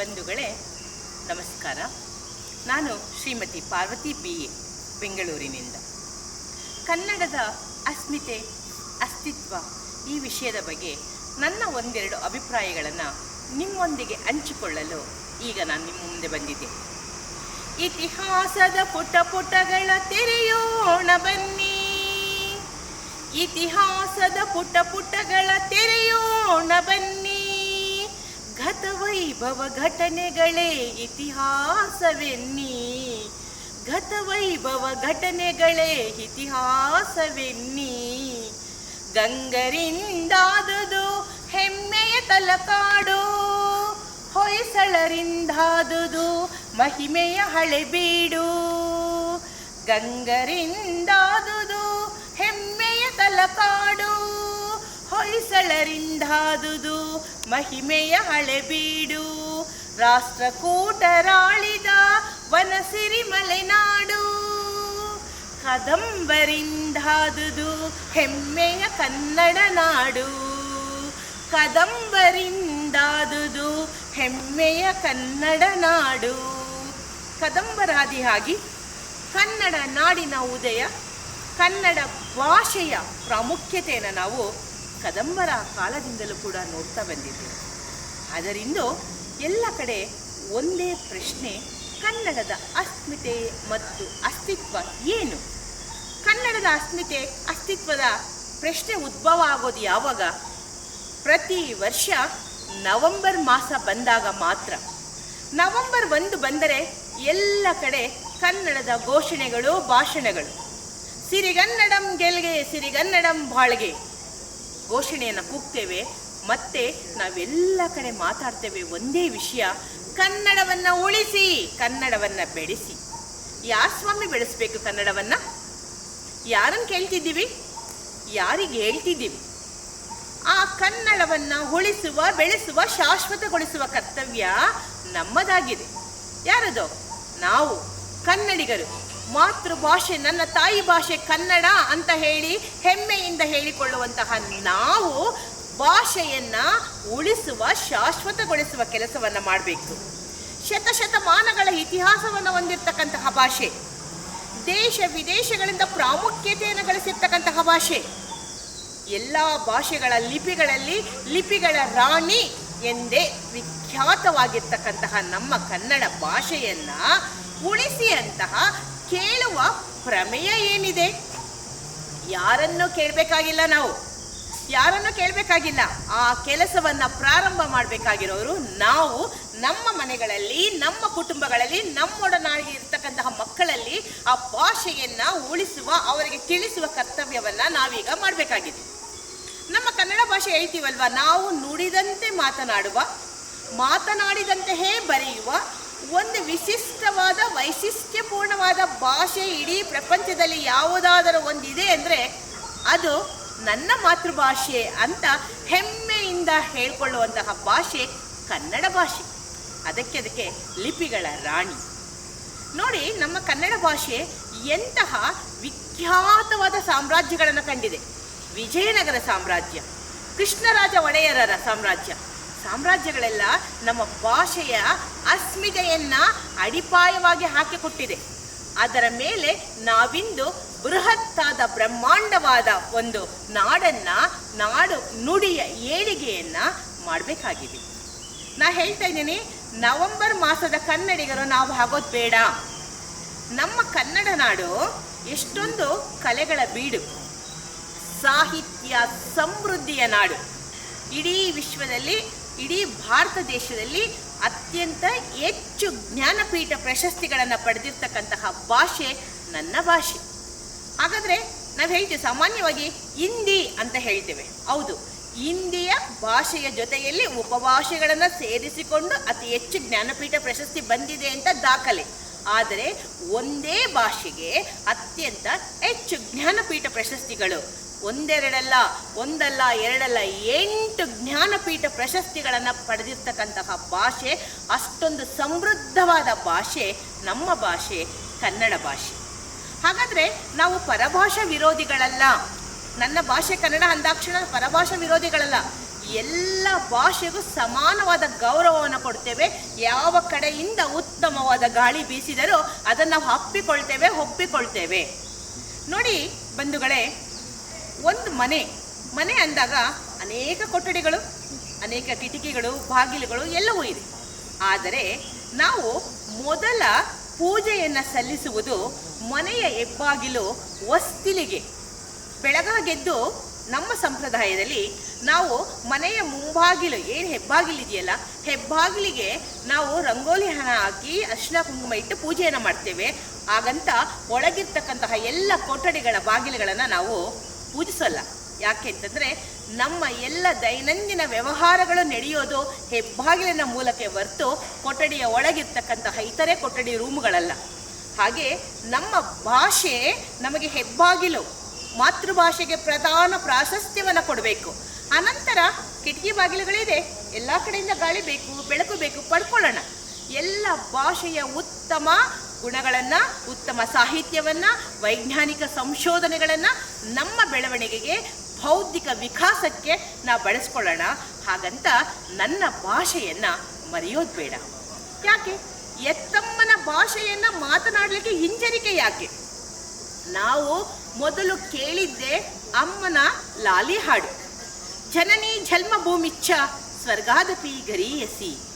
ಬಂಧುಗಳೇ, ನಮಸ್ಕಾರ. ನಾನು ಶ್ರೀಮತಿ ಪಾರ್ವತಿ ಬಿ. ಎ. ಬೆಂಗಳೂರಿನಿಂದ. ಕನ್ನಡದ ಅಸ್ಮಿತೆ, ಅಸ್ತಿತ್ವ ಈ ವಿಷಯದ ಬಗ್ಗೆ ನನ್ನ ಒಂದೆರಡು ಅಭಿಪ್ರಾಯಗಳನ್ನು ನಿಮ್ಮೊಂದಿಗೆ ಹಂಚಿಕೊಳ್ಳಲು ಈಗ ನಾನು ನಿಮ್ಮ ಮುಂದೆ ಬಂದಿದ್ದೆ. ಇತಿಹಾಸದ ಪುಟ ಪುಟಗಳ ತೆರೆಯೋಣ ಬನ್ನಿ. ಇತಿಹಾಸದ ಪುಟ ಪುಟಗಳ ತೆರೆಯೋಣ ಬನ್ನಿ. ಗತವೈಭವ ಘಟನೆಗಳೇ ಇತಿಹಾಸವೆನ್ನಿ. ಗತವೈಭವ ಘಟನೆಗಳೇ ಇತಿಹಾಸವೆನ್ನಿ. ಗಂಗರಿಂದಾದುದು, ಹೆಮ್ಮೆಯ ತಲಕಾಡು. ಹೊಯ್ಸಳರಿಂದಾದುದು, ಮಹಿಮೆಯ ಹಳೆಬೀಡು ಗಂಗರಿಂದಾದುದು, ಹೆಮ್ಮೆಯ ತಲಕಾಡು. ಹೊಯ್ಸಳರಿಂದಾದುದು, ಮಹಿಮೆಯ ಹಳೆಬೀಡು ರಾಷ್ಟ್ರಕೂಟರಾಳಿದ ವನಸಿರಿ ಮಲೆನಾಡು. ಕದಂಬರಿಂದಾದುದು, ಹೆಮ್ಮೆಯ ಕನ್ನಡ ನಾಡು. ಕದಂಬರಿಂದಾದುದು, ಹೆಮ್ಮೆಯ ಕನ್ನಡ ನಾಡು. ಕದಂಬರಾದಿಯಾಗಿ ಕನ್ನಡ ನಾಡಿನ ಉದಯ, ಕನ್ನಡ ಭಾಷೆಯ ಪ್ರಾಮುಖ್ಯತೆಯನ್ನು ನಾವು ಕದಂಬರ ಕಾಲದಿಂದಲೂ ಕೂಡ ನೋಡ್ತಾ ಬಂದಿದ್ದೇವೆ ಅದರಿಂದ ಎಲ್ಲ ಕಡೆ ಒಂದೇ ಪ್ರಶ್ನೆ, ಕನ್ನಡದ ಅಸ್ಮಿತೆ ಮತ್ತು ಅಸ್ತಿತ್ವ ಏನು? ಕನ್ನಡದ ಅಸ್ಮಿತೆ, ಅಸ್ತಿತ್ವದ ಪ್ರಶ್ನೆ ಉದ್ಭವ ಆಗೋದು ಯಾವಾಗ? ಪ್ರತಿ ವರ್ಷ ನವೆಂಬರ್ ಮಾಸ ಬಂದಾಗ ಮಾತ್ರ. ನವೆಂಬರ್ ಒಂದು ಬಂದರೆ ಎಲ್ಲ ಕಡೆ ಕನ್ನಡದ ಘೋಷಣೆಗಳು, ಭಾಷಣಗಳು. ಸಿರಿಗನ್ನಡಂ ಗೆಲ್ಗೆ, ಸಿರಿಗನ್ನಡಂ ಬಾಳ್ಗೆ. ಘೋಷಣೆಯನ್ನು ಕೂಗ್ತೇವೆ. ಮತ್ತೆ ನಾವೆಲ್ಲ ಕಡೆ ಮಾತಾಡ್ತೇವೆ ಒಂದೇ ವಿಷಯ, ಕನ್ನಡವನ್ನು ಉಳಿಸಿ, ಕನ್ನಡವನ್ನು ಬೆಳೆಸಿ. ಯಾರು ಸ್ವಾಮಿ ಬೆಳೆಸ್ಬೇಕು ಕನ್ನಡವನ್ನು? ಯಾರನ್ನು ಕೇಳ್ತಿದ್ದೀವಿ? ಯಾರಿಗೆ ಹೇಳ್ತಿದ್ದೀವಿ? ಆ ಕನ್ನಡವನ್ನು ಉಳಿಸುವ, ಬೆಳೆಸುವ, ಶಾಶ್ವತಗೊಳಿಸುವ ಕರ್ತವ್ಯ ನಮ್ಮದಾಗಿದೆ. ಯಾರದು? ನಾವು, ಕನ್ನಡಿಗರು. ಮಾತೃಭಾಷೆ, ನನ್ನ ತಾಯಿ ಭಾಷೆ ಕನ್ನಡ ಅಂತ ಹೇಳಿ, ಹೆಮ್ಮೆಯಿಂದ ಹೇಳಿಕೊಳ್ಳುವಂತಹ ನಾವು ಭಾಷೆಯನ್ನ ಉಳಿಸುವ, ಶಾಶ್ವತಗೊಳಿಸುವ ಕೆಲಸವನ್ನು ಮಾಡಬೇಕು. ಶತಶತಮಾನಗಳ ಇತಿಹಾಸವನ್ನು ಹೊಂದಿರತಕ್ಕಂತಹ ಭಾಷೆ. ದೇಶ ವಿದೇಶಗಳಿಂದ ಪ್ರಾಮುಖ್ಯತೆಯನ್ನು ಗಳಿಸಿರ್ತಕ್ಕಂತಹ ಭಾಷೆ. ಎಲ್ಲ ಭಾಷೆಗಳ ಲಿಪಿಗಳಲ್ಲಿ ಲಿಪಿಗಳ ರಾಣಿ ಎಂದೇ ವಿಖ್ಯಾತವಾಗಿರ್ತಕ್ಕಂತಹ ನಮ್ಮ ಕನ್ನಡ ಭಾಷೆಯನ್ನ ಉಳಿಸಿ ಅಂತಹ ಕೇಳುವ ಪ್ರಮೇಯ ಏನಿದೆ? ಯಾರನ್ನು ಕೇಳಬೇಕಾಗಿಲ್ಲ ನಾವು. ಯಾರನ್ನು ಕೇಳಬೇಕಾಗಿಲ್ಲ. ಆ ಕೆಲಸವನ್ನ ಪ್ರಾರಂಭ ಮಾಡಬೇಕಾಗಿರೋರು ನಾವು. ನಮ್ಮ ಮನೆಗಳಲ್ಲಿ, ನಮ್ಮ ಕುಟುಂಬಗಳಲ್ಲಿ, ನಮ್ಮೊಡನಾಗಿ ಇರ್ತಕ್ಕಂತಹ ಮಕ್ಕಳಲ್ಲಿ ಆ ಭಾಷೆಯನ್ನ ಉಳಿಸುವ, ಅವರಿಗೆ ತಿಳಿಸುವ ಕರ್ತವ್ಯವನ್ನ ನಾವೀಗ ಮಾಡಬೇಕಾಗಿದೆ. ನಮ್ಮ ಕನ್ನಡ ಭಾಷೆ ಹೇಳ್ತೀವಲ್ವ ನಾವು ನುಡಿದಂತೆ ಮಾತನಾಡುವ, ಮಾತನಾಡಿದಂತೆಯೇ ಬರೆಯುವ ಒಂದು ವಿಶಿಷ್ಟವಾದ ವೈಶಿಷ್ಟ್ಯಪೂರ್ಣವಾದ ಭಾಷೆ ಇಡೀ ಪ್ರಪಂಚದಲ್ಲಿ ಯಾವುದಾದರೂ ಒಂದಿದೆ ಅಂದರೆ ಅದು ನನ್ನ ಮಾತೃಭಾಷೆ ಅಂತ ಹೆಮ್ಮೆಯಿಂದ ಹೇಳ್ಕೊಳ್ಳುವಂತಹ ಭಾಷೆ ಕನ್ನಡ ಭಾಷೆ. ಅದಕ್ಕೆ ಅದಕ್ಕೆ ಲಿಪಿಗಳ ರಾಣಿ. ನೋಡಿ, ನಮ್ಮ ಕನ್ನಡ ಭಾಷೆ ಎಂತಹ ವಿಖ್ಯಾತವಾದ ಸಾಮ್ರಾಜ್ಯಗಳನ್ನು ಕಂಡಿದೆ. ವಿಜಯನಗರ ಸಾಮ್ರಾಜ್ಯ, ಕೃಷ್ಣರಾಜ ಒಡೆಯರರ ಸಾಮ್ರಾಜ್ಯ ಸಾಮ್ರಾಜ್ಯಗಳೆಲ್ಲ ನಮ್ಮ ಭಾಷೆಯ ಅಸ್ಮಿತೆಯನ್ನ ಅಡಿಪಾಯವಾಗಿ ಹಾಕಿಕೊಟ್ಟಿದೆ. ಅದರ ಮೇಲೆ ನಾವಿಂದು ಬೃಹತ್ತಾದ ಬ್ರಹ್ಮಾಂಡವಾದ ಒಂದು ನಾಡನ್ನ, ನಾಡು ನುಡಿಯ ಏಳಿಗೆಯನ್ನ ಮಾಡಬೇಕಾಗಿದೆ. ನಾ ಹೇಳ್ತಾ ಇದ್ದೀನಿ, ನವೆಂಬರ್ ಮಾಸದ ಕನ್ನಡಿಗರು ನಾವು ಆಗೋದು ಬೇಡ. ನಮ್ಮ ಕನ್ನಡ ನಾಡು ಎಷ್ಟೊಂದು ಕಲೆಗಳ ಬೀಡು. ಸಾಹಿತ್ಯ ಸಮೃದ್ಧಿಯ ನಾಡು. ಇಡೀ ವಿಶ್ವದಲ್ಲಿ ಇಡೀ ಭಾರತ ದೇಶದಲ್ಲಿ ಅತ್ಯಂತ ಹೆಚ್ಚು ಜ್ಞಾನಪೀಠ ಪ್ರಶಸ್ತಿಗಳನ್ನು ಪಡೆದಿರ್ತಕ್ಕಂತಹ ಭಾಷೆ ನನ್ನ ಭಾಷೆ. ಹಾಗಾದರೆ ನಾವು ಹೇಳ್ತೀವಿ ಸಾಮಾನ್ಯವಾಗಿ ಹಿಂದಿ ಅಂತ ಹೇಳ್ತೇವೆ. ಹೌದು, ಹಿಂದಿಯ ಭಾಷೆಯ ಜೊತೆಯಲ್ಲಿ ಉಪಭಾಷೆಗಳನ್ನು ಸೇರಿಸಿಕೊಂಡು ಅತಿ ಹೆಚ್ಚು ಜ್ಞಾನಪೀಠ ಪ್ರಶಸ್ತಿ ಬಂದಿದೆ ಅಂತ ದಾಖಲೆ. ಆದರೆ ಒಂದೇ ಭಾಷೆಗೆ ಅತ್ಯಂತ ಹೆಚ್ಚು ಜ್ಞಾನಪೀಠ ಪ್ರಶಸ್ತಿಗಳು ಒಂದೆರಡಲ್ಲ, ಒಂದಲ್ಲ, ಎರಡಲ್ಲ, ಎಂಟು ಜ್ಞಾನಪೀಠ ಪ್ರಶಸ್ತಿಗಳನ್ನು ಪಡೆದಿರ್ತಕ್ಕಂತಹ ಭಾಷೆ, ಅಷ್ಟೊಂದು ಸಮೃದ್ಧವಾದ ಭಾಷೆ, ನಮ್ಮ ಭಾಷೆ, ಕನ್ನಡ ಭಾಷೆ. ಹಾಗಾದರೆ ನಾವು ಪರಭಾಷಾ ವಿರೋಧಿಗಳಲ್ಲ. ನನ್ನ ಭಾಷೆ ಕನ್ನಡ ಅಂದಾಕ್ಷಣ ಪರಭಾಷಾ ವಿರೋಧಿಗಳಲ್ಲ. ಎಲ್ಲ ಭಾಷೆಗೂ ಸಮಾನವಾದ ಗೌರವವನ್ನು ಕೊಡ್ತೇವೆ. ಯಾವ ಕಡೆಯಿಂದ ಉತ್ತಮವಾದ ಗಾಳಿ ಬೀಸಿದರೂ ಅದನ್ನು ನಾವು ಅಪ್ಪಿಕೊಳ್ತೇವೆ, ಒಪ್ಪಿಕೊಳ್ತೇವೆ. ನೋಡಿ ಬಂಧುಗಳೇ ಒಂದು ಮನೆ ಮನೆ ಅಂದಾಗ ಅನೇಕ ಕೊಠಡಿಗಳು, ಅನೇಕ ಕಿಟಕಿಗಳು, ಬಾಗಿಲುಗಳು ಎಲ್ಲವೂ ಇದೆ. ಆದರೆ ನಾವು ಮೊದಲ ಪೂಜೆಯನ್ನು ಸಲ್ಲಿಸುವುದು ಮನೆಯ ಹೆಬ್ಬಾಗಿಲು ಹೊಸ್ತಿಲಿಗೆ. ಬೆಳಗಾಗೆದ್ದು ನಮ್ಮ ಸಂಪ್ರದಾಯದಲ್ಲಿ ನಾವು ಮನೆಯ ಮುಂಬಾಗಿಲು ಏನು ಹೆಬ್ಬಾಗಿಲಿದೆಯಲ್ಲ ಹೆಬ್ಬಾಗಿಲಿಗೆ ನಾವು ರಂಗೋಲಿ ಹಣ ಹಾಕಿ ಅರ್ಶಿನ ಕುಂಕುಮ ಇಟ್ಟು ಪೂಜೆಯನ್ನು ಮಾಡ್ತೇವೆ. ಹಾಗಂತ ಒಳಗಿರ್ತಕ್ಕಂತಹ ಎಲ್ಲ ಕೊಠಡಿಗಳ ಬಾಗಿಲುಗಳನ್ನು ನಾವು ಪೂಜಿಸಲ್ಲ ಯಾಕೆ ಅಂತಂದರೆ ನಮ್ಮ ಎಲ್ಲ ದೈನಂದಿನ ವ್ಯವಹಾರಗಳು ನಡೆಯೋದು ಹೆಬ್ಬಾಗಿಲಿನ ಮೂಲಕ ಹೊರತು ಕೊಠಡಿಯ ಒಳಗಿರ್ತಕ್ಕಂತಹ ಇತರೆ ಕೊಠಡಿ ರೂಮ್ಗಳಲ್ಲ. ಹಾಗೆ ನಮ್ಮ ಭಾಷೆ ನಮಗೆ ಹೆಬ್ಬಾಗಿಲು ಮಾತೃಭಾಷೆಗೆ ಪ್ರಧಾನ ಪ್ರಾಶಸ್ತ್ಯವನ್ನು ಕೊಡಬೇಕು. ಅನಂತರ ಕಿಟಕಿ ಬಾಗಿಲುಗಳಿದೆ. ಎಲ್ಲ ಕಡೆಯಿಂದ ಗಾಳಿ ಬೇಕು, ಬೆಳಕು ಬೇಕು, ಪಡ್ಕೊಳ್ಳೋಣ. ಎಲ್ಲ ಭಾಷೆಯ ಉತ್ತಮ ಗುಣಗಳನ್ನು, ಉತ್ತಮ ಸಾಹಿತ್ಯವನ್ನು, ವೈಜ್ಞಾನಿಕ ಸಂಶೋಧನೆಗಳನ್ನು ನಮ್ಮ ಬೆಳವಣಿಗೆಗೆ, ಬೌದ್ಧಿಕ ವಿಕಾಸಕ್ಕೆ ನಾವು ಬಳಸ್ಕೊಳ್ಳೋಣ. ಹಾಗಂತ ನನ್ನ ಭಾಷೆಯನ್ನು ಮರೆಯೋದು ಬೇಡ. ಯಾಕೆ? ಎತ್ತಮ್ಮನ ಭಾಷೆಯನ್ನು ಮಾತನಾಡಲಿಕ್ಕೆ ಹಿಂಜರಿಕೆ ಯಾಕೆ? ನಾವು ಮೊದಲು ಕೇಳಿದ್ದೆ ಅಮ್ಮನ ಲಾಲಿ ಹಾಡು ಜನನಿ ಜನ್ಮಭೂಮಿಚ್ಚ ಸ್ವರ್ಗಾದಪಿ ಗರೀಯಸಿ.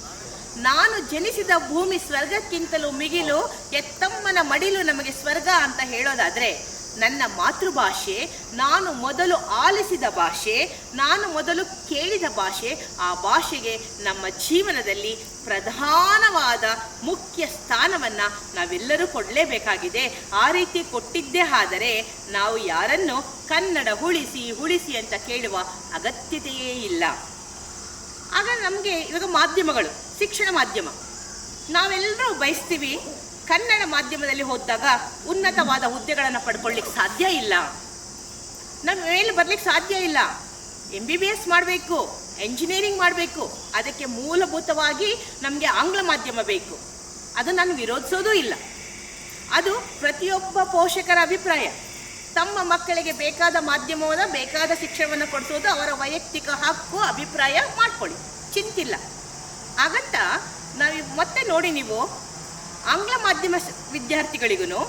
ನಾನು ಜನಿಸಿದ ಭೂಮಿ ಸ್ವರ್ಗಕ್ಕಿಂತಲೂ ಮಿಗಿಲು ಎತ್ತಮ್ಮನ ಮಡಿಲು ನಮಗೆ ಸ್ವರ್ಗ ಅಂತ ಹೇಳೋದಾದ್ರೆ ನನ್ನ ಮಾತೃಭಾಷೆ, ನಾನು ಮೊದಲು ಆಲಿಸಿದ ಭಾಷೆ, ನಾನು ಮೊದಲು ಕೇಳಿದ ಭಾಷೆ, ಆ ಭಾಷೆಗೆ ನಮ್ಮ ಜೀವನದಲ್ಲಿ ಪ್ರಧಾನವಾದ ಮುಖ್ಯ ಸ್ಥಾನವನ್ನು ನಾವೆಲ್ಲರೂ ಕೊಡಲೇಬೇಕಾಗಿದೆ. ಆ ರೀತಿ ಕೊಟ್ಟಿದ್ದೇ ಆದರೆ ನಾವು ಯಾರನ್ನು ಕನ್ನಡ ಉಳಿಸಿ ಉಳಿಸಿ ಅಂತ ಕೇಳುವ ಅಗತ್ಯತೆಯೇ ಇಲ್ಲ. ಆಗ ನಮಗೆ ಇವಾಗ ಮಾಧ್ಯಮಗಳು ಶಿಕ್ಷಣ ಮಾಧ್ಯಮ. ನಾವೆಲ್ಲರೂ ಬಯಸ್ತೀವಿ ಕನ್ನಡ ಮಾಧ್ಯಮದಲ್ಲಿ ಹೋದಾಗ ಉನ್ನತವಾದ ಹುದ್ದೆಗಳನ್ನು ಪಡ್ಕೊಳ್ಳಿಕ್ಕೆ ಸಾಧ್ಯ ಇಲ್ಲ. ನಮ್ಮ ಮೇಲೆ ಬರ್ಲಿಕ್ಕೆ ಸಾಧ್ಯ ಇಲ್ಲ. ಎಂ ಬಿ ಬಿ ಎಸ್ ಮಾಡಬೇಕು ಎಂಜಿನಿಯರಿಂಗ್ ಮಾಡಬೇಕು, ಅದಕ್ಕೆ ಮೂಲಭೂತವಾಗಿ ನಮಗೆ ಆಂಗ್ಲ ಮಾಧ್ಯಮ ಬೇಕು. ಅದು ನಾನು ವಿರೋಧಿಸೋದೂ ಇಲ್ಲ. ಅದು ಪ್ರತಿಯೊಬ್ಬ ಪೋಷಕರ ಅಭಿಪ್ರಾಯ. ತಮ್ಮ ಮಕ್ಕಳಿಗೆ ಬೇಕಾದ ಮಾಧ್ಯಮವನ್ನು, ಬೇಕಾದ ಶಿಕ್ಷಣವನ್ನು ಕೊಡಿಸೋದು ಅವರ ವೈಯಕ್ತಿಕ ಹಕ್ಕು, ಅಭಿಪ್ರಾಯ ಮಾಡ್ಕೊಳ್ಳಿ. ಚಿಂತಿಲ್ಲ. ಹಾಗಂತ ನಾವು ಮತ್ತೆ ನೋಡಿ ನೀವು ಆಂಗ್ಲ ಮಾಧ್ಯಮ ವಿದ್ಯಾರ್ಥಿಗಳಿಗೂ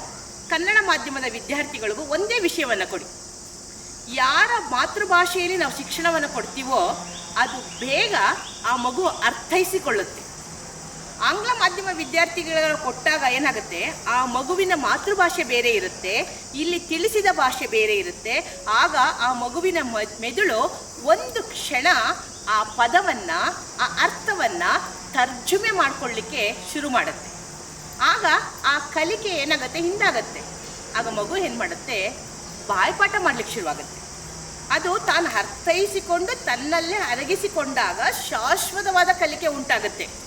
ಕನ್ನಡ ಮಾಧ್ಯಮದ ವಿದ್ಯಾರ್ಥಿಗಳಿಗೂ ಒಂದೇ ವಿಷಯವನ್ನು ಕೊಡಿ. ಯಾರ ಮಾತೃಭಾಷೆಯಲ್ಲಿ ನಾವು ಶಿಕ್ಷಣವನ್ನು ಕೊಡ್ತೀವೋ ಅದು ಬೇಗ ಆ ಮಗು ಅರ್ಥೈಸಿಕೊಳ್ಳುತ್ತೆ. ಆಂಗ್ಲ ಮಾಧ್ಯಮ ವಿದ್ಯಾರ್ಥಿಗಳನ್ನು ಕೊಟ್ಟಾಗ ಏನಾಗುತ್ತೆ? ಆ ಮಗುವಿನ ಮಾತೃಭಾಷೆ ಬೇರೆ ಇರುತ್ತೆ, ಇಲ್ಲಿ ತಿಳಿಸಿದ ಭಾಷೆ ಬೇರೆ ಇರುತ್ತೆ, ಆಗ ಆ ಮಗುವಿನ ಮೆದುಳು ಒಂದು ಕ್ಷಣ ಆ ಪದವನ್ನ, ಆ ಅರ್ಥವನ್ನ ತರ್ಜುಮೆ ಮಾಡ್ಕೊಳ್ಳಿಕ್ಕೆ ಶುರು ಮಾಡುತ್ತೆ. ಆಗ ಆ ಕಲಿಕೆ ಏನಾಗುತ್ತೆ? ಹಿಂದಾಗತ್ತೆ. ಆಗ ಮಗು ಏನು ಮಾಡುತ್ತೆ? ಬಾಯ್ಪಾಠ ಮಾಡ್ಲಿಕ್ಕೆ ಶುರುವಾಗುತ್ತೆ. ಅದು ತಾನು ಅರ್ಥೈಸಿಕೊಂಡು ತನ್ನಲ್ಲೇ ಅರಗಿಸಿಕೊಂಡಾಗ ಶಾಶ್ವತವಾದ ಕಲಿಕೆ ಉಂಟಾಗುತ್ತೆ.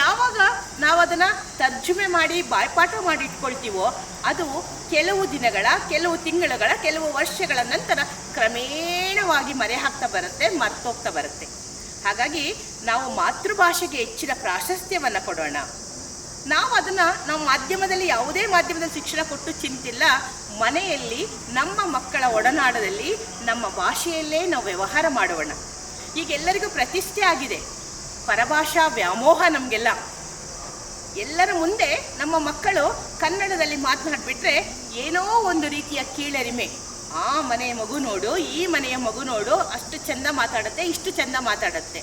ಯಾವಾಗ ನಾವು ಅದನ್ನು ತರ್ಜುಮೆ ಮಾಡಿ ಬಾಯ್ಪಾಠ ಮಾಡಿ ಇಟ್ಕೊಳ್ತೀವೋ ಅದು ಕೆಲವು ದಿನಗಳ, ಕೆಲವು ತಿಂಗಳುಗಳ, ಕೆಲವು ವರ್ಷಗಳ ನಂತರ ಕ್ರಮೇಣವಾಗಿ ಮರೆ ಹಾಕ್ತಾ ಬರುತ್ತೆ, ಮರ್ತೋಗ್ತಾ ಬರುತ್ತೆ. ಹಾಗಾಗಿ ನಾವು ಮಾತೃಭಾಷೆಗೆ ಹೆಚ್ಚಿನ ಪ್ರಾಶಸ್ತ್ಯವನ್ನು ಕೊಡೋಣ. ನಾವು ಅದನ್ನು ನಾವು ಮಾಧ್ಯಮದಲ್ಲಿ ಯಾವುದೇ ಮಾಧ್ಯಮದಲ್ಲಿ ಶಿಕ್ಷಣ ಕೊಟ್ಟು ಚಿಂತಿಲ್ಲ, ಮನೆಯಲ್ಲಿ ನಮ್ಮ ಮಕ್ಕಳ ಒಡನಾಡದಲ್ಲಿ ನಮ್ಮ ಭಾಷೆಯಲ್ಲೇ ನಾವು ವ್ಯವಹಾರ ಮಾಡೋಣ. ಈಗ ಎಲ್ಲರಿಗೂ ಪ್ರತಿಷ್ಠೆ ಆಗಿದೆ. ಪರಭಾಷಾ ವ್ಯಾಮೋಹ ನಮಗೆಲ್ಲ. ಎಲ್ಲರ ಮುಂದೆ ನಮ್ಮ ಮಕ್ಕಳು ಕನ್ನಡದಲ್ಲಿ ಮಾತನಾಡಿಬಿಟ್ರೆ ಏನೋ ಒಂದು ರೀತಿಯ ಕೀಳರಿಮೆ. ಆ ಮನೆಯ ಮಗು ನೋಡು, ಈ ಮನೆಯ ಮಗು ನೋಡು, ಅಷ್ಟು ಚಂದ ಮಾತಾಡುತ್ತೆ, ಇಷ್ಟು ಚಂದ ಮಾತಾಡುತ್ತೆ.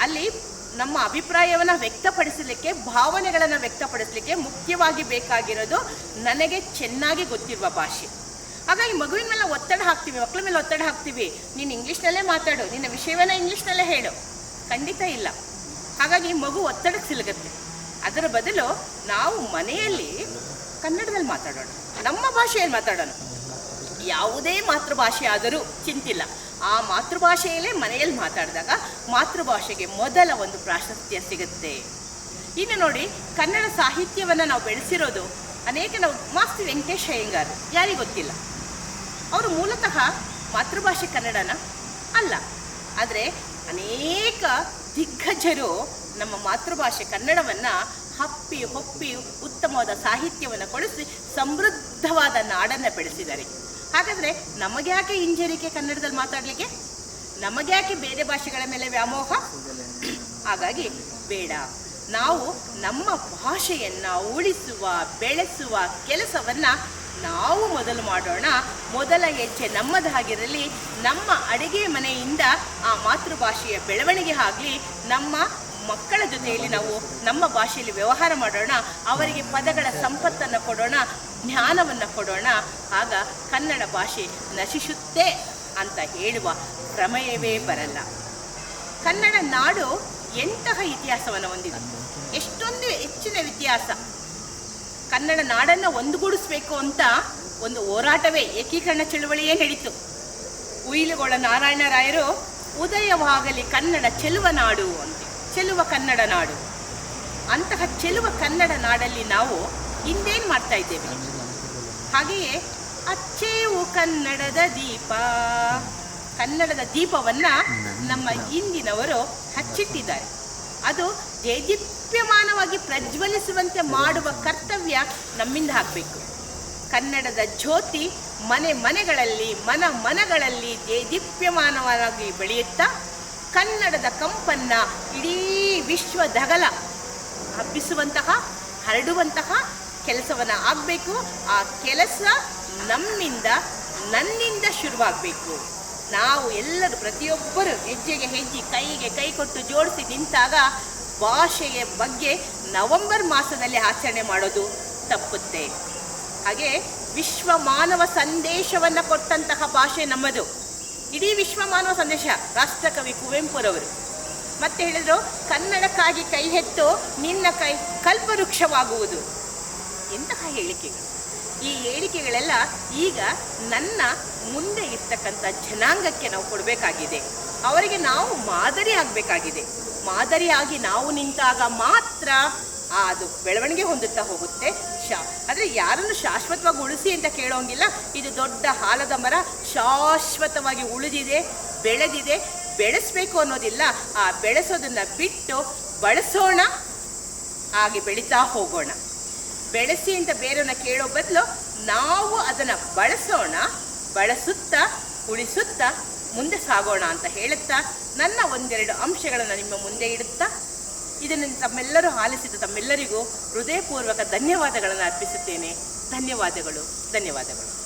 ಅಲ್ಲಿ ನಮ್ಮ ಅಭಿಪ್ರಾಯವನ್ನು ವ್ಯಕ್ತಪಡಿಸಲಿಕ್ಕೆ, ಭಾವನೆಗಳನ್ನು ವ್ಯಕ್ತಪಡಿಸಲಿಕ್ಕೆ ಮುಖ್ಯವಾಗಿ ಬೇಕಾಗಿರೋದು ನನಗೆ ಚೆನ್ನಾಗಿ ಗೊತ್ತಿರುವ ಭಾಷೆ. ಹಾಗಾಗಿ ಮಗುವಿನ ಮೇಲೆ ಒತ್ತಡ ಹಾಕ್ತೀವಿ ಮಕ್ಕಳ ಮೇಲೆ ಒತ್ತಡ ಹಾಕ್ತೀವಿ. ನೀನು ಇಂಗ್ಲೀಷ್ನಲ್ಲೇ ಮಾತಾಡು, ನಿನ್ನ ವಿಷಯವನ್ನ ಇಂಗ್ಲೀಷ್ನಲ್ಲೇ ಹೇಳು. ಖಂಡಿತ ಇಲ್ಲ. ಹಾಗಾಗಿ ಮಗು ಒತ್ತಡಕ್ಕೆ ಸಿಲುಗುತ್ತೆ. ಅದರ ಬದಲು ನಾವು ಮನೆಯಲ್ಲಿ ಕನ್ನಡದಲ್ಲಿ ಮಾತಾಡೋಣ. ನಮ್ಮ ಭಾಷೆಯಲ್ಲಿ ಮಾತಾಡೋಣ. ಯಾವುದೇ ಮಾತೃಭಾಷೆ ಆದರೂ ಚಿಂತಿಲ್ಲ. ಆ ಮಾತೃಭಾಷೆಯಲ್ಲೇ ಮನೆಯಲ್ಲಿ ಮಾತಾಡಿದಾಗ ಮಾತೃಭಾಷೆಗೆ ಮೊದಲ ಒಂದು ಪ್ರಾಶಸ್ತ್ಯ ಸಿಗುತ್ತೆ. ಇನ್ನು ನೋಡಿ, ಕನ್ನಡ ಸಾಹಿತ್ಯವನ್ನು ನಾವು ಬೆಳೆಸಿರೋದು ಅನೇಕ ನಾವು ಮಾಸ್ತಿ ವೆಂಕಟೇಶ್ ಅಯ್ಯಂಗಾರ್. ಯಾರಿಗೆ ಗೊತ್ತಿಲ್ಲ. ಅವರು ಮೂಲತಃ ಮಾತೃಭಾಷೆ ಕನ್ನಡನ ಅಲ್ಲ. ಆದರೆ ಅನೇಕ ದಿಗ್ಗಜರು ನಮ್ಮ ಮಾತೃಭಾಷೆ ಕನ್ನಡವನ್ನು ಹಪ್ಪಿ ಹೊಪ್ಪಿ ಉತ್ತಮವಾದ ಸಾಹಿತ್ಯವನ್ನು ಕೊಡಿಸಿ ಸಮೃದ್ಧವಾದ ನಾಡನ್ನು ಬೆಳೆಸಿದ್ದಾರೆ. ಹಾಗಾದರೆ ನಮಗೆ ಯಾಕೆ ಹಿಂಜರಿಕೆ ಕನ್ನಡದಲ್ಲಿ ಮಾತಾಡಲಿಕ್ಕೆ? ನಮಗ್ಯಾಕೆ ಬೇರೆ ಭಾಷೆಗಳ ಮೇಲೆ ವ್ಯಾಮೋಹ? ಹಾಗಾಗಿ ಬೇಡ. ನಾವು ನಮ್ಮ ಭಾಷೆಯನ್ನ ಉಳಿಸುವ, ಬೆಳೆಸುವ ಕೆಲಸವನ್ನ ನಾವು ಮೊದಲು ಮಾಡೋಣ. ಮೊದಲ ಹೆಜ್ಜೆ ನಮ್ಮದಾಗಿರಲಿ ನಮ್ಮ ಅಡಿಗೆ ಮನೆಯಿಂದ ಆ ಮಾತೃಭಾಷೆಯ ಬೆಳವಣಿಗೆ ಆಗಲಿ, ನಮ್ಮ ಮಕ್ಕಳ ಜೊತೆಯಲ್ಲಿ ನಾವು ನಮ್ಮ ಭಾಷೆಯಲ್ಲಿ ವ್ಯವಹಾರ ಮಾಡೋಣ, ಅವರಿಗೆ ಪದಗಳ ಸಂಪತ್ತನ್ನು ಕೊಡೋಣ, ಜ್ಞಾನವನ್ನು ಕೊಡೋಣ. ಆಗ ಕನ್ನಡ ಭಾಷೆ ನಶಿಸುತ್ತೆ ಅಂತ ಹೇಳುವ ಪ್ರಮೇಯವೇ ಬರಲ್ಲ. ಕನ್ನಡ ನಾಡು ಎಂತಹ ಇತಿಹಾಸವನ್ನು ಹೊಂದಿದೆ? ಎಷ್ಟೊಂದು ಹೆಚ್ಚಿನ ಇತಿಹಾಸ ಕನ್ನಡ ನಾಡನ್ನು ಒಂದುಗೂಡಿಸ್ಬೇಕು ಅಂತ ಒಂದು ಹೋರಾಟವೇ ಏಕೀಕರಣ ಚಳುವಳಿಯೇ ನಡೀತು ಉಯಿಲುಗೋಳ ನಾರಾಯಣರಾಯರು ಉದಯವಾಗಲಿ ಕನ್ನಡ ಚೆಲುವ ನಾಡು ಅಂತ ಚೆಲುವ ಕನ್ನಡ ನಾಡು. ಅಂತಹ ಚೆಲುವ ಕನ್ನಡ ನಾಡಲ್ಲಿ ನಾವು ಹಿಂದೇನು ಮಾಡ್ತಾ ಇದ್ದೇವೆ? ಹಾಗೆಯೇ ಅಚ್ಚೇವು ಕನ್ನಡದ ದೀಪ. ಕನ್ನಡದ ದೀಪವನ್ನ ನಮ್ಮ ಹಿಂದಿನವರು ಹಚ್ಚಿಟ್ಟಿದ್ದಾರೆ. ಅದು ದೇದೀಪ್ಯಮಾನವಾಗಿ ಪ್ರಜ್ವಲಿಸುವಂತೆ ಮಾಡುವ ಕರ್ತವ್ಯ ನಮ್ಮಿಂದ ಆಗಬೇಕು. ಕನ್ನಡದ ಜ್ಯೋತಿ ಮನೆ ಮನೆಗಳಲ್ಲಿ, ಮನ ಮನಗಳಲ್ಲಿ ದೇದೀಪ್ಯಮಾನವಾಗಿ ಬೆಳೆಯುತ್ತಾ, ಕನ್ನಡದ ಕಂಪನ್ನ ಇಡೀ ವಿಶ್ವದಗಲ ಹಬ್ಬಿಸುವಂತಹ, ಹರಡುವಂತಹ ಕೆಲಸವನ್ನು ಆಗಬೇಕು. ಆ ಕೆಲಸ ನಮ್ಮಿಂದ, ನನ್ನಿಂದ ಶುರುವಾಗಬೇಕು. ನಾವು ಎಲ್ಲರೂ ಪ್ರತಿಯೊಬ್ಬರು ಹೆಜ್ಜೆಗೆ ಹೆಜ್ಜೆ, ಕೈಗೆ ಕೈ ಕೊಟ್ಟು ಜೋಡಿಸಿ ನಿಂತಾಗ ಭಾಷೆಯ ಬಗ್ಗೆ ನವೆಂಬರ್ ಮಾಸದಲ್ಲಿ ಆಚರಣೆ ಮಾಡೋದು ತಪ್ಪುತ್ತೆ. ಹಾಗೆ ವಿಶ್ವ ಮಾನವ ಸಂದೇಶವನ್ನು ಕೊಟ್ಟಂತಹ ಭಾಷೆ ನಮ್ಮದು. ಇಡೀ ವಿಶ್ವ ಮಾನವ ಸಂದೇಶ, ರಾಷ್ಟ್ರಕವಿ ಕುವೆಂಪುರವರು. ಮತ್ತೆ ಹೇಳಿದ್ರು, ಕನ್ನಡಕ್ಕಾಗಿ ಕೈ ಹೆತ್ತು ನಿನ್ನ ಕೈ ಕಲ್ಪವೃಕ್ಷವಾಗುವುದು. ಎಂತಹ ಹೇಳಿಕೆಗಳು. ಈ ಹೇಳಿಕೆಗಳೆಲ್ಲ ಈಗ ನನ್ನ ಮುಂದೆ ಇರ್ತಕ್ಕಂಥ ಜನಾಂಗಕ್ಕೆ ನಾವು ಕೊಡಬೇಕಾಗಿದೆ. ಅವರಿಗೆ ನಾವು ಮಾದರಿ ಆಗಬೇಕಾಗಿದೆ. ಮಾದರಿಯಾಗಿ ನಾವು ನಿಂತಾಗ ಮಾತ್ರ ಅದು ಬೆಳವಣಿಗೆ ಹೊಂದುತ್ತಾ ಹೋಗುತ್ತೆ. ಶಾ, ಆದರೆ ಯಾರನ್ನು ಶಾಶ್ವತವಾಗಿ ಉಳಿಸಿ ಅಂತ ಕೇಳೋಂಗಿಲ್ಲ. ಇದು ದೊಡ್ಡ ಹಾಲದ ಮರ, ಶಾಶ್ವತವಾಗಿ ಉಳಿದಿದೆ, ಬೆಳೆದಿದೆ, ಬೆಳೆಸಬೇಕು ಅನ್ನೋದಿಲ್ಲ. ಆ ಬೆಳೆಸೋದನ್ನ ಬಿಟ್ಟು ಬಳಸೋಣ, ಹಾಗೆ ಬೆಳೀತಾ ಹೋಗೋಣ. ಬೆಳೆಸಿ ಅಂತ ಬೇರೆಯವ್ರನ್ನ ಕೇಳೋ ಬದಲು ನಾವು ಅದನ್ನು ಬಳಸೋಣ, ಬಳಸುತ್ತಾ, ಉಳಿಸುತ್ತಾ ಮುಂದೆ ಸಾಗೋಣ ಅಂತ ಹೇಳುತ್ತಾ ನನ್ನ ಒಂದೆರಡು ಅಂಶಗಳನ್ನು ನಿಮ್ಮ ಮುಂದೆ ಇಡುತ್ತಾ ಇದನ್ನು ತಮ್ಮೆಲ್ಲರೂ ಆಲಿಸಿದ ತಮ್ಮೆಲ್ಲರಿಗೂ ಹೃದಯಪೂರ್ವಕ ಧನ್ಯವಾದಗಳನ್ನು ಅರ್ಪಿಸುತ್ತೇನೆ. ಧನ್ಯವಾದಗಳು. ಧನ್ಯವಾದಗಳು.